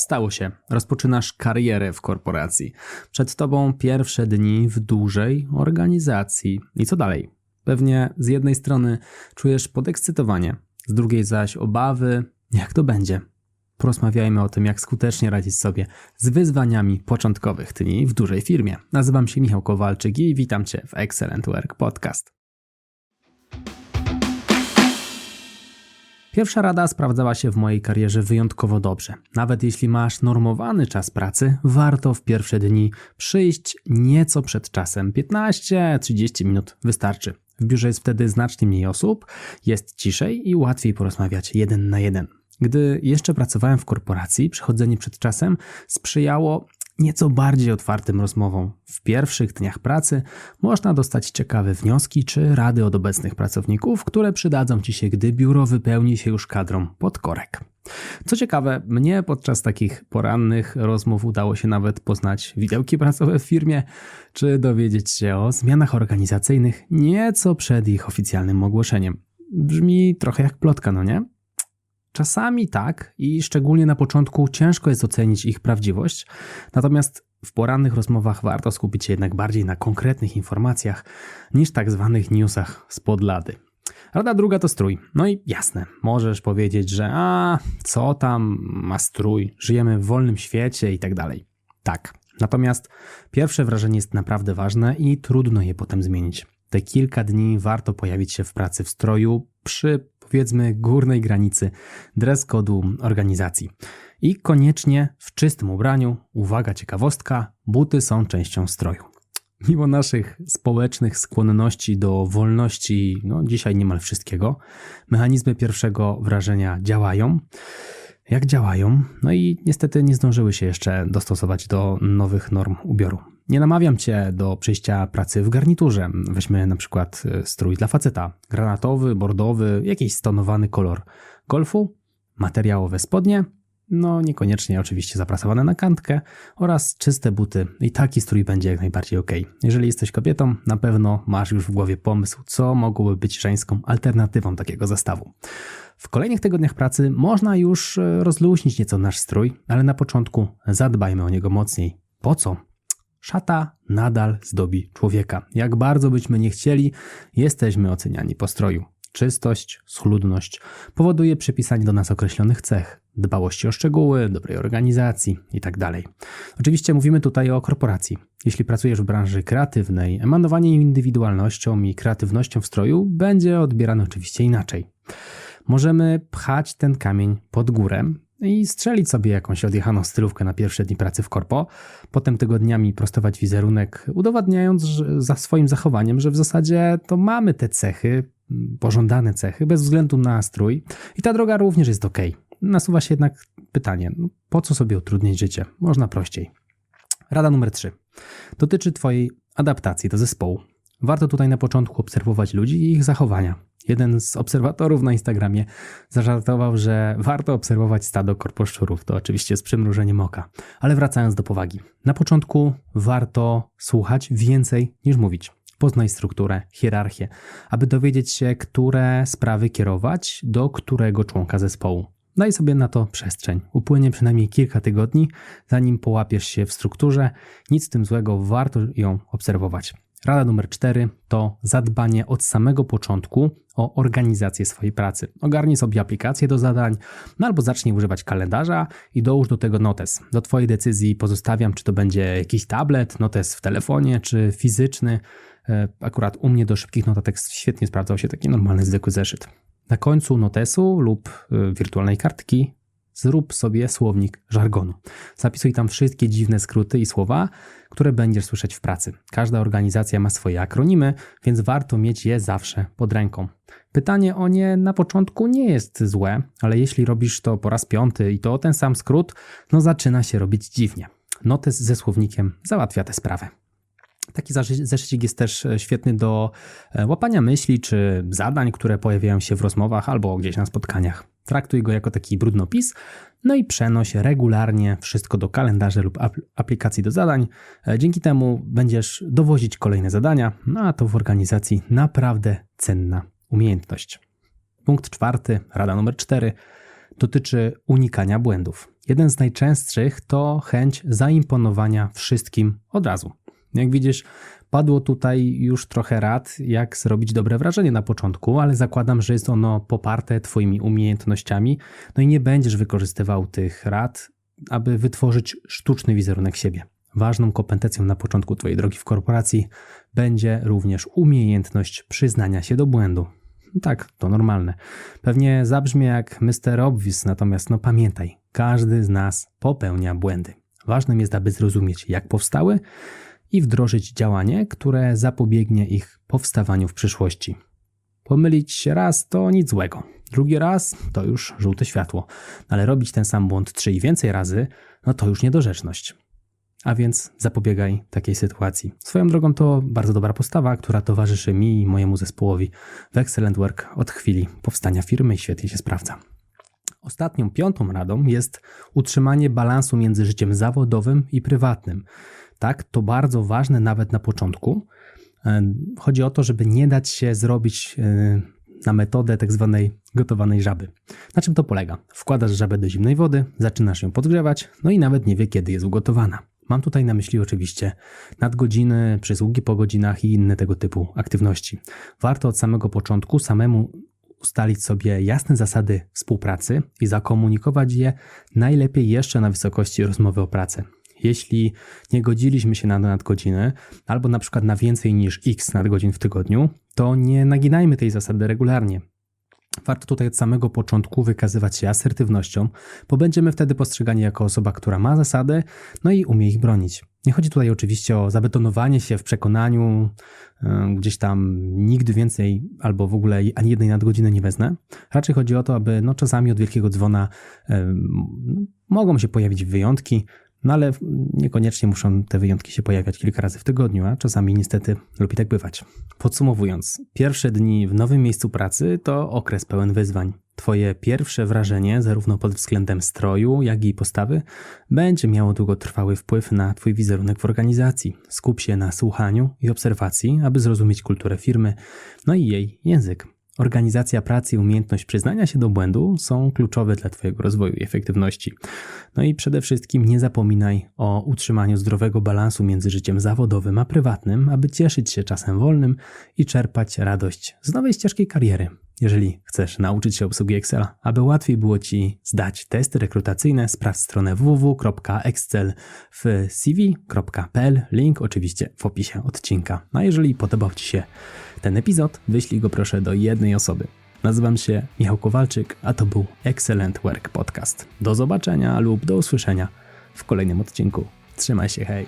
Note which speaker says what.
Speaker 1: Stało się. Rozpoczynasz karierę w korporacji. Przed tobą pierwsze dni w dużej organizacji. I co dalej? Pewnie z jednej strony czujesz podekscytowanie, z drugiej zaś obawy, jak to będzie. Porozmawiajmy o tym, jak skutecznie radzić sobie z wyzwaniami początkowych dni w dużej firmie. Nazywam się Michał Kowalczyk i witam Cię w Excellent Work Podcast. Pierwsza rada sprawdzała się w mojej karierze wyjątkowo dobrze. Nawet jeśli masz normowany czas pracy, warto w pierwsze dni przyjść nieco przed czasem. 15-30 minut wystarczy. W biurze jest wtedy znacznie mniej osób, jest ciszej i łatwiej porozmawiać jeden na jeden. Gdy jeszcze pracowałem w korporacji, przychodzenie przed czasem sprzyjało nieco bardziej otwartym rozmowom. W pierwszych dniach pracy można dostać ciekawe wnioski czy rady od obecnych pracowników, które przydadzą Ci się, gdy biuro wypełni się już kadrą pod korek. Co ciekawe, mnie podczas takich porannych rozmów udało się nawet poznać widełki pracowe w firmie, czy dowiedzieć się o zmianach organizacyjnych nieco przed ich oficjalnym ogłoszeniem. Brzmi trochę jak plotka, no nie? Czasami tak i szczególnie na początku ciężko jest ocenić ich prawdziwość, natomiast w porannych rozmowach warto skupić się jednak bardziej na konkretnych informacjach niż tak zwanych newsach z podlady. Rada druga to strój. No i jasne, możesz powiedzieć, że a co tam ma strój, żyjemy w wolnym świecie i tak dalej. Tak. Natomiast pierwsze wrażenie jest naprawdę ważne i trudno je potem zmienić. Te kilka dni warto pojawić się w pracy w stroju przy powiedzmy górnej granicy dress kodu organizacji. I koniecznie w czystym ubraniu, uwaga, ciekawostka, buty są częścią stroju. Mimo naszych społecznych skłonności do wolności, no dzisiaj niemal wszystkiego, mechanizmy pierwszego wrażenia działają. Jak działają? No i niestety nie zdążyły się jeszcze dostosować do nowych norm ubioru. Nie namawiam cię do przyjścia pracy w garniturze. Weźmy na przykład e, strój dla faceta. Granatowy, bordowy, jakiś stonowany kolor golfu, materiałowe spodnie, no niekoniecznie oczywiście zaprasowane na kantkę oraz czyste buty i taki strój będzie jak najbardziej ok. Jeżeli jesteś kobietą, na pewno masz już w głowie pomysł, co mogłoby być żeńską alternatywą takiego zestawu. W kolejnych tygodniach pracy można już e, rozluźnić nieco nasz strój, ale na początku zadbajmy o niego mocniej. Po co? Szata nadal zdobi człowieka. Jak bardzo byśmy nie chcieli, jesteśmy oceniani po stroju. Czystość, schludność powoduje przypisanie do nas określonych cech, dbałości o szczegóły, dobrej organizacji itd. Tak oczywiście mówimy tutaj o korporacji. Jeśli pracujesz w branży kreatywnej, emanowanie indywidualnością i kreatywnością w stroju będzie odbierane oczywiście inaczej. Możemy pchać ten kamień pod górę, i strzelić sobie jakąś odjechaną stylówkę na pierwsze dni pracy w korpo, potem tygodniami prostować wizerunek, udowadniając za swoim zachowaniem, że w zasadzie to mamy te cechy, pożądane cechy, bez względu na strój i ta droga również jest ok. Nasuwa się jednak pytanie, no po co sobie utrudnić życie? Można prościej. Rada numer 3. Dotyczy Twojej adaptacji do zespołu. Warto tutaj na początku obserwować ludzi i ich zachowania. Jeden z obserwatorów na Instagramie zażartował, że warto obserwować stado korposzczurów. To oczywiście z przymrużeniem oka. Ale wracając do powagi. Na początku warto słuchać więcej niż mówić. Poznaj strukturę, hierarchię, aby dowiedzieć się, które sprawy kierować do którego członka zespołu. Daj sobie na to przestrzeń. Upłynie przynajmniej kilka tygodni, zanim połapiesz się w strukturze. Nic z tym złego, warto ją obserwować. Rada numer cztery to zadbanie od samego początku o organizację swojej pracy. Ogarnij sobie aplikację do zadań, no albo zacznij używać kalendarza i dołóż do tego notes. Do Twojej decyzji pozostawiam, czy to będzie jakiś tablet, notes w telefonie, czy fizyczny. E, akurat u mnie do szybkich notatek świetnie sprawdzał się taki normalny, zwykły zeszyt. Na końcu notesu lub e, wirtualnej kartki zrób sobie słownik żargonu. Zapisuj tam wszystkie dziwne skróty i słowa, które będziesz słyszeć w pracy. Każda organizacja ma swoje akronimy, więc warto mieć je zawsze pod ręką. Pytanie o nie na początku nie jest złe, ale jeśli robisz to po raz piąty i to ten sam skrót, no zaczyna się robić dziwnie. Notes ze słownikiem załatwia tę sprawę. Taki zeszycik jest też e, świetny do e, łapania myśli czy zadań, które pojawiają się w rozmowach albo gdzieś na spotkaniach. Traktuj go jako taki brudnopis, no i przenoś regularnie wszystko do kalendarza lub aplikacji do zadań. E, dzięki temu będziesz dowozić kolejne zadania, no a to w organizacji naprawdę cenna umiejętność. Punkt czwarty, rada numer cztery, dotyczy unikania błędów. Jeden z najczęstszych to chęć zaimponowania wszystkim od razu. Jak widzisz, padło tutaj już trochę rad, jak zrobić dobre wrażenie na początku, ale zakładam, że jest ono poparte Twoimi umiejętnościami, no i nie będziesz wykorzystywał tych rad, aby wytworzyć sztuczny wizerunek siebie. Ważną kompetencją na początku Twojej drogi w korporacji będzie również umiejętność przyznania się do błędu. Tak, to normalne. Pewnie zabrzmie jak Mr. Obvious, natomiast no pamiętaj, każdy z nas popełnia błędy. Ważnym jest, aby zrozumieć, jak powstały i wdrożyć działanie, które zapobiegnie ich powstawaniu w przyszłości. Pomylić się raz to nic złego. Drugi raz to już żółte światło, ale robić ten sam błąd trzy i więcej razy, no to już niedorzeczność. A więc zapobiegaj takiej sytuacji. Swoją drogą to bardzo dobra postawa, która towarzyszy mi i mojemu zespołowi w Excellent Work od chwili powstania firmy i świetnie się sprawdza. Ostatnią, piątą radą jest utrzymanie balansu między życiem zawodowym i prywatnym. Tak, to bardzo ważne nawet na początku. E, chodzi o to, żeby nie dać się zrobić e, na metodę tak zwanej gotowanej żaby. Na czym to polega? Wkładasz żabę do zimnej wody, zaczynasz ją podgrzewać, no i nawet nie wie, kiedy jest ugotowana. Mam tutaj na myśli oczywiście nadgodziny, przysługi po godzinach i inne tego typu aktywności. Warto od samego początku samemu ustalić sobie jasne zasady współpracy i zakomunikować je najlepiej jeszcze na wysokości rozmowy o pracy. Jeśli nie godziliśmy się na nadgodziny, albo na przykład na więcej niż x nadgodzin w tygodniu, to nie naginajmy tej zasady regularnie. Warto tutaj od samego początku wykazywać się asertywnością, bo będziemy wtedy postrzegani jako osoba, która ma zasady, no i umie ich bronić. Nie chodzi tutaj oczywiście o zabetonowanie się w przekonaniu, yy, gdzieś tam nigdy więcej albo w ogóle ani jednej nadgodziny nie wezmę. Raczej chodzi o to, aby no, czasami od wielkiego dzwona yy, mogą się pojawić wyjątki, no ale niekoniecznie muszą te wyjątki się pojawiać kilka razy w tygodniu, a czasami niestety lubi tak bywać. Podsumowując, pierwsze dni w nowym miejscu pracy to okres pełen wyzwań. Twoje pierwsze wrażenie, zarówno pod względem stroju, jak i postawy, będzie miało długotrwały wpływ na Twój wizerunek w organizacji. Skup się na słuchaniu i obserwacji, aby zrozumieć kulturę firmy, no i jej język. Organizacja pracy i umiejętność przyznania się do błędu są kluczowe dla Twojego rozwoju i efektywności. No i przede wszystkim nie zapominaj o utrzymaniu zdrowego balansu między życiem zawodowym a prywatnym, aby cieszyć się czasem wolnym i czerpać radość z nowej ścieżki kariery. Jeżeli chcesz nauczyć się obsługi Excela, aby łatwiej było Ci zdać testy rekrutacyjne, sprawdź stronę www.excel.cv.pl. Link oczywiście w opisie odcinka. No a jeżeli podobał Ci się ten epizod, wyślij go proszę do jednej osoby. Nazywam się Michał Kowalczyk, a to był Excellent Work Podcast. Do zobaczenia lub do usłyszenia w kolejnym odcinku. Trzymaj się, hej!